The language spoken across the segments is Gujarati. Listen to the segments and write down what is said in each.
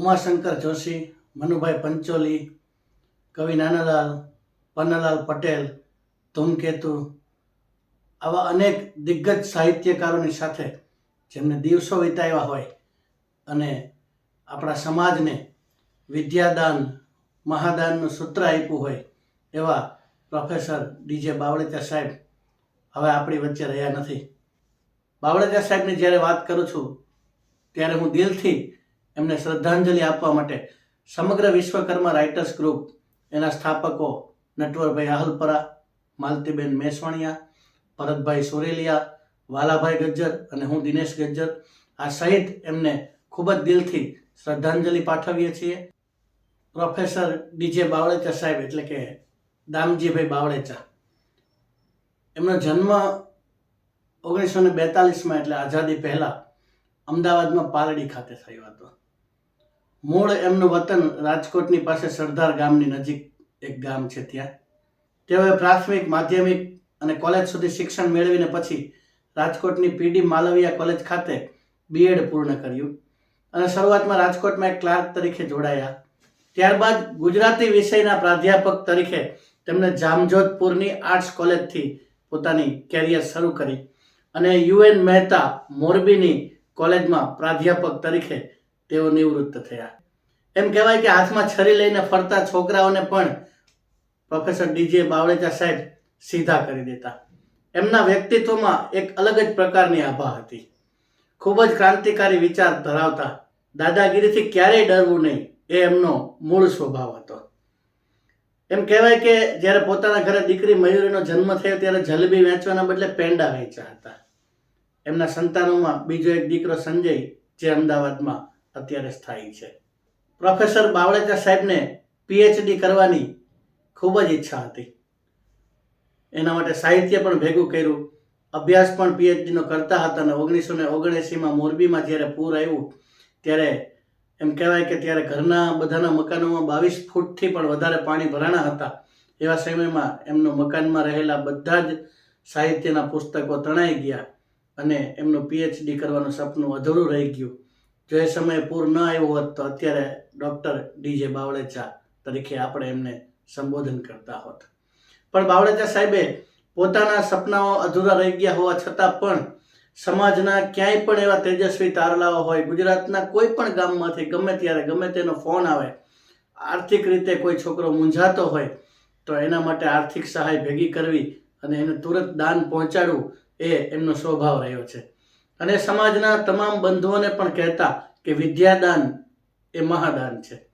ઉમાશંકર જોશી, મનુભાઈ પંચોલી, કવિ નાનાલાલ, પન્નાલાલ પટેલ, ધૂમકેતુ આવા અનેક દિગ્ગજ સાહિત્યકારોની સાથે જેમને દિવસો વિતાવ્યા હોય અને આપણા સમાજને વિદ્યાદાન, મહાદાનનું સૂત્ર આપ્યું હોય એવા પ્રોફેસર ડીજે બાવળેચા સાહેબ હવે આપણી વચ્ચે રહ્યા નથી. બાવળેચા સાહેબની જ્યારે વાત કરું છું, ત્યારે હું દિલથી એમને શ્રદ્ધાંજલિ આપવા માટે સમગ્ર વિશ્વકર્મા રાઇટર્સ ગ્રુપ એના સ્થાપકો નટવરભાઈ આહલપરા, માલતીબેન મેસવાણિયા, ભરતભાઈ સોરેલિયા, વાલાભાઈ ગજ્જર અને હું દિનેશ ગજ્જર આ સહિત એમને ખૂબ જ દિલથી શ્રદ્ધાંજલિ પાઠવીએ છીએ. પ્રોફેસર ડીજે બાવળેચા સાહેબ એટલે કે દામજીભાઈ બાવળેચા. એમનો જન્મ ઓગણીસો ને બેતાલીસમાં એટલે આઝાદી પહેલાં અમદાવાદમાં પાલડી ખાતે થયો હતો. મૂળ એમનું વતન રાજકોટની પાસે સરદાર ગામની નજીક એક ગામ છે ત્યાં. તેઓએ પ્રાથમિક, માધ્યમિક અને કોલેજ સુધી શિક્ષણ મેળવીને પછી રાજકોટની પીડી માલવિયા કોલેજ ખાતે બીએડ પૂર્ણ કર્યું અને શરૂઆતમાં રાજકોટમાં એક ક્લાર્ક તરીકે જોડાયા. ત્યારબાદ ગુજરાતી વિષયના પ્રાધ્યાપક તરીકે તેમણે જામજોધપુરની આર્ટ્સ કોલેજથી પોતાની કેરિયર શરૂ કરી અને યુએન મહેતા મોરબીની કોલેજમાં પ્રાધ્યાપક તરીકે તેઓ નિવૃત્ત થયા. એમ કહેવાય કે હાથમાં છરી લઈને ફરતા છોકરાઓને પણ પ્રોફેસર ડીજે બાવળેચા સાહેબ સીધા કરી દેતા. એમના વ્યક્તિત્વમાં એક અલગ જ પ્રકારની આભા હતી. ખૂબ જ ક્રાંતિકારી વિચાર ધરાવતા દાદાગીરીથી ક્યારેય ડરવું નહીં, એ એમનો મૂળ સ્વભાવ હતો. એમ કહેવાય કે જ્યારે પોતાના ઘરે દીકરી મયુરીનો જન્મ થયો ત્યારે જલેબી વેચવાના બદલે પેંડા વેચ્યા હતા. એમના સંતાનોમાં બીજો એક દીકરો સંજય, જે અમદાવાદમાં અત્યારે સ્થાયી છે. પ્રોફેસર બાવળેકર સાહેબને પીએચડી કરવાની ખૂબ જ ઈચ્છા હતી. એના માટે સાહિત્ય પણ ભેગું કર્યું. અભ્યાસ પણ પીએચડીનો કરતા હતા અને ઓગણીસો ને ઓગણએંસીમાં મોરબીમાં જ્યારે પૂર આવ્યું, ત્યારે એમ કહેવાય કે ત્યારે ઘરના બધાના મકાનોમાં બાવીસ ફૂટથી પણ વધારે પાણી ભરાણા હતા. એવા સમયમાં એમનો મકાનમાં રહેલા બધા જ સાહિત્યના પુસ્તકો તણાઈ ગયા અને એમનું પીએચડી કરવાનું સપનું અધૂરું રહી ગયું. જો એ સમયે પૂર ન આવ્યો હોત તો અત્યારે ડૉક્ટર ડીજે બાવળેચા તરીકે આપણે એમને સંબોધન કરતા હોત. પણ બાવળેચા સાહેબે પોતાના સપનાઓ અધૂરા રહી ગયા હોવા છતાં પણ સમાજના ક્યાંય પણ એવા તેજસ્વી તારલાઓ હોય, ગુજરાતના કોઈ પણ ગામમાંથી ગમે ત્યારે ગમે તેનો ફોન આવે, આર્થિક રીતે કોઈ છોકરો મૂંઝાતો હોય, તો એના માટે આર્થિક સહાય ભેગી કરવી અને એને તુરંત દાન પહોંચાડવું એ એમનો સ્વભાવ રહ્યો છે. અને સમાજના તમામ બંધુઓને પણ કહેતા કે વિદ્યાદાન એ મહાદાન છે.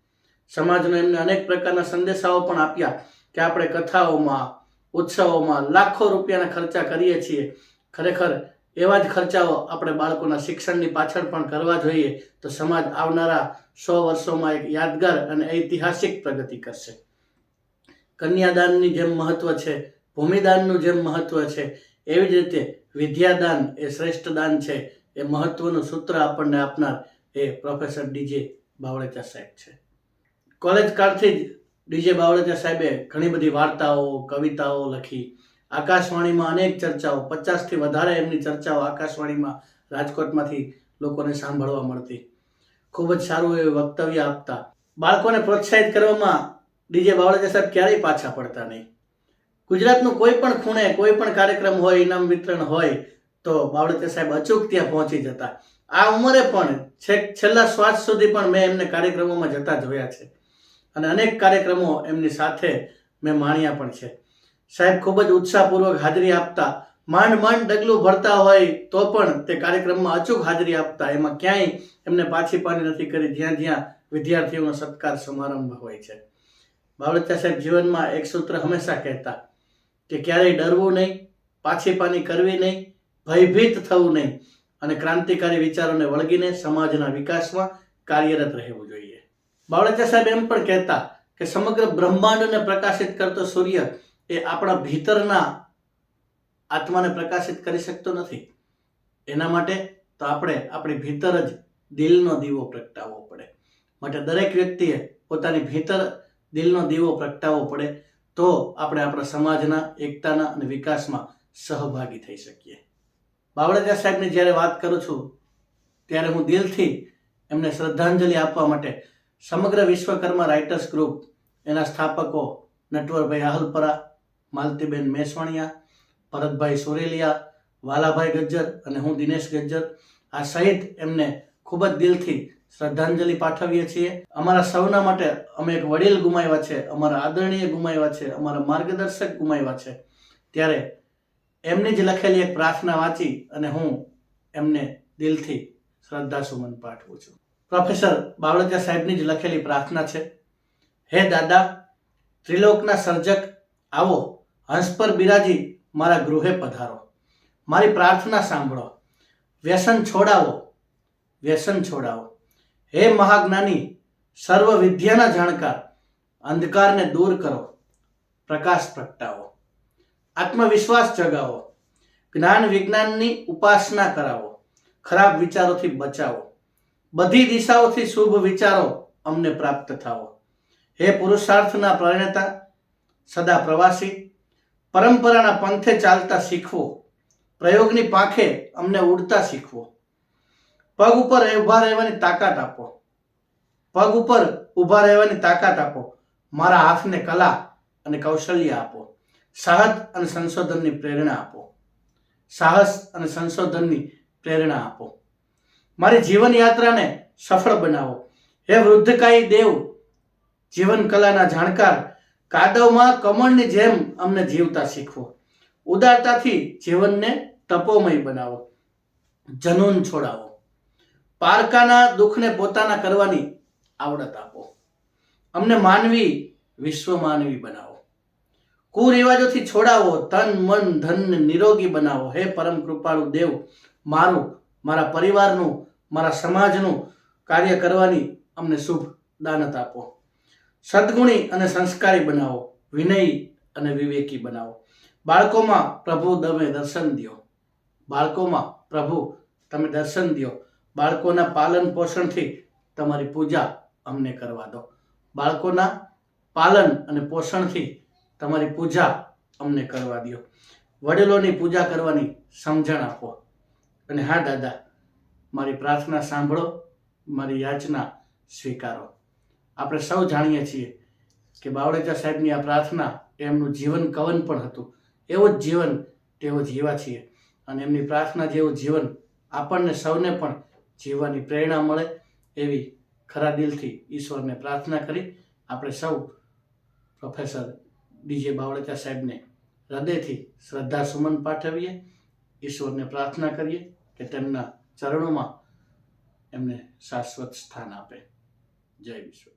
સમાજનો એમને અનેક પ્રકારના સંદેશાઓ પણ આપ્યા કે આપણે કથાઓમાં, ઉત્સવોમાં લાખો રૂપિયાના ખર્ચા કરીએ છીએ. ખરેખર એવા જ ખર્ચાઓ આપણે બાળકોના શિક્ષણની પાછળ પણ કરવા જોઈએ તો સમાજ આવનારા સો વર્ષોમાં એક યાદગાર અને ઐતિહાસિક પ્રગતિ કરશે. કન્યાદાનની જેમ મહત્વ છે, ભૂમિદાનનું જેમ મહત્વ છે, એવી જ રીતે વિદ્યાદાન એ શ્રેષ્ઠ દાન છે, એ મહત્વનું સૂત્ર આપણને આપનાર એ પ્રોફેસર ડીજે બાવળેચા સાહેબ છે. કોલેજ કાળથી જ ડીજે બાવળેચા સાહેબે ઘણી બધી વાર્તાઓ, કવિતાઓ લખી. આકાશવાણીમાં અનેક ચર્ચાઓ, પચાસથી વધારે એમની ચર્ચાઓ આકાશવાણીમાં રાજકોટમાંથી લોકોને સાંભળવા મળતી. ખૂબ જ સારું એવું વક્તવ્ય આપતા. બાળકોને પ્રોત્સાહિત કરવામાં ડીજે બાવળેજા સાહેબ ક્યારેય પાછા પડતા નહીં. ગુજરાતનું કોઈ પણ ખૂણે, કોઈ પણ કાર્યક્રમ હોય, ઇનામ વિતરણ હોય, તો બાવળેજા સાહેબ અચૂક ત્યાં પહોંચી જતા. આ ઉંમરે પણ છેક, છેલ્લા શ્વાસ સુધી પણ મેં એમને કાર્યક્રમોમાં જતા જોયા છે. અને અનેક કાર્યક્રમો એમની સાથે મેં માણ્યા પણ છે. સાહેબ ખૂબ જ ઉત્સાહપૂર્વક હાજરી આપતા. માંડ માંડ ડગલું ભરતા હોય તો પણ તે કાર્યક્રમમાં અચૂક હાજરી આપતા. એમાં ક્યાંય એમને પાછી પાની નથી કરી. જ્યાં જ્યાં વિદ્યાર્થીઓનો સત્કાર સમારંભ હોય છે. બાવળચા સાહેબ જીવનમાં એક સૂત્ર હંમેશા કહેતા. કે ક્યારેય ડરવું નહીં પાછીપાની કરવી નહીં, ભયભીત થવું નહીં અને ક્રાંતિકારી વિચારોને વળગીને સમાજના વિકાસમાં કાર્યરત રહેવું જોઈએ. બાવળચા સાહેબ એમ પણ કહેતા કે સમગ્ર બ્રહ્માંડને પ્રકાશિત કરતો સૂર્ય એ આપણા ભીતરના આત્માને પ્રકાશિત કરી શકતો નથી. એના માટે તો આપણે આપણી ભીતર જ દિલનો દીવો પ્રગટાવવો પડે. માટે દરેક વ્યક્તિએ પોતાની ભીતર દિલનો દીવો પ્રગટાવવો પડે. તો આપણે આપણા સમાજના, એકતાના અને વિકાસમાં સહભાગી થઈ શકીએ. બાવળાજા સાહેબની જ્યારે વાત કરું છું, ત્યારે હું દિલથી એમને શ્રદ્ધાંજલિ આપવા માટે સમગ્ર વિશ્વકર્મા રાઇટર્સ ગ્રુપ, એના સ્થાપકો નટવરભાઈ આહલપરા, માલતીબેન મેસવાણિયા, ભરતભાઈ સોરેલિયા, વાલાભાઈ ગજ્જર અને હું દિનેશ ગજ્જર, આ સહિત એમને ખૂબ જ દિલથી શ્રદ્ધાંજલિ પાઠવીએ છીએ. અમારા સૌના માટે અમે એક વડીલ ગુમાવ્યા છે, અમારા આદરણીય ગુમાવ્યા છે, અમારા માર્ગદર્શક ગુમાવ્યા છે. ત્યારે એમની જ લખેલી એક પ્રાર્થના વાંચી અને હું એમને દિલથી શ્રદ્ધાસુમન પાઠવું છું. પ્રોફેસર બાવળજા સાહેબની જ લખેલી પ્રાર્થના છે, હે દાદા, ત્રિલોકના સર્જક, આવો, હંસ પર બિરાજી, મારા ગૃહે પધારો. મારી પ્રાર્થના સાંભળો. વ્યસન છોડાવો વ્યસન છોડાવો. હે મહાજ્ઞાની, સર્વ વિદ્યાના જાણકાર, અંધકારને દૂર કરો, પ્રકાશ પ્રગટાવો, આત્મવિશ્વાસ જગાવો, જ્ઞાન વિજ્ઞાનની ઉપાસના કરાવો, ખરાબ વિચારોથી બચાવો, બધી દિશાઓથી શુભ વિચારો અમને પ્રાપ્ત થાવો હે પુરુષાર્થના પ્રણેતા, સદા પ્રવાસી, પરંપરાના પંથે ચાલતા શીખવો, પ્રયોગની પાંખે અમને ઉડતા શીખવો. પગ ઉપર ઊભા રહેવાની તાકાત આપો. પગ ઉપર ઊભા રહેવાની તાકાત આપો. મારા હાથને કલા અને કૌશલ્ય આપો. સાહસ અને સંશોધનની પ્રેરણા આપો. સાહસ અને સંશોધનની પ્રેરણા આપો. મારી જીવન યાત્રાને સફળ બનાવો. હે વૃદ્ધકાય દેવ, જીવન કલાના જાણકાર, કાદવમાં કમળની જેમ અમને જીવતા શીખવો. ઉદારતાથી જીવનને તપોમય બનાવો. જનૂન છોડાવો. પારકાના દુઃખને પોતાના કરવાની આવડત આપો. અમને માનવી વિશ્વ માનવી બનાવો. કુરિવાજોથી છોડાવો, તન, મન ધનને નિરોગી બનાવો. હે પરમ કૃપાળુ દેવ, મારું, મારા પરિવારનું, મારા સમાજનું કાર્ય કરવાની અમને શુભ દાનત આપો. સદગુણી અને સંસ્કારી બનાવો, વિનયી અને વિવેકી બનાવો. બાળકોમાં પ્રભુ તમે દર્શન દો બાળકોમાં પ્રભુ તમે દર્શન દો બાળકોના પાલન પોષણથી તમારી પૂજા અમને કરવા દો. બાળકોના પાલન અને પોષણથી તમારી પૂજા અમને કરવા દો. વડીલોની પૂજા કરવાની સમજણ આપો. અને હા, દાદા, મારી પ્રાર્થના સાંભળો, મારી યાચના સ્વીકારો. આપણે સૌ જાણીએ છીએ કે બાવળેજા સાહેબની આ પ્રાર્થના એમનું જીવન કવન પણ હતું. એવું જ જીવન તેઓ જીવા છીએ. અને એમની પ્રાર્થના જેવું જીવન આપણને સૌને પણ જીવવાની પ્રેરણા મળે એવી ખરા દિલથી ઈશ્વરને પ્રાર્થના કરી આપણે સૌ પ્રોફેસર ડીજે બાવળકા સાહેબને હૃદયથી શ્રદ્ધા સુમન પાઠવીએ, ઈશ્વરને પ્રાર્થના કરીએ કે તેમના ચરણોમાં એમને શાશ્વત સ્થાન આપે. જય વિશ્વકર્મા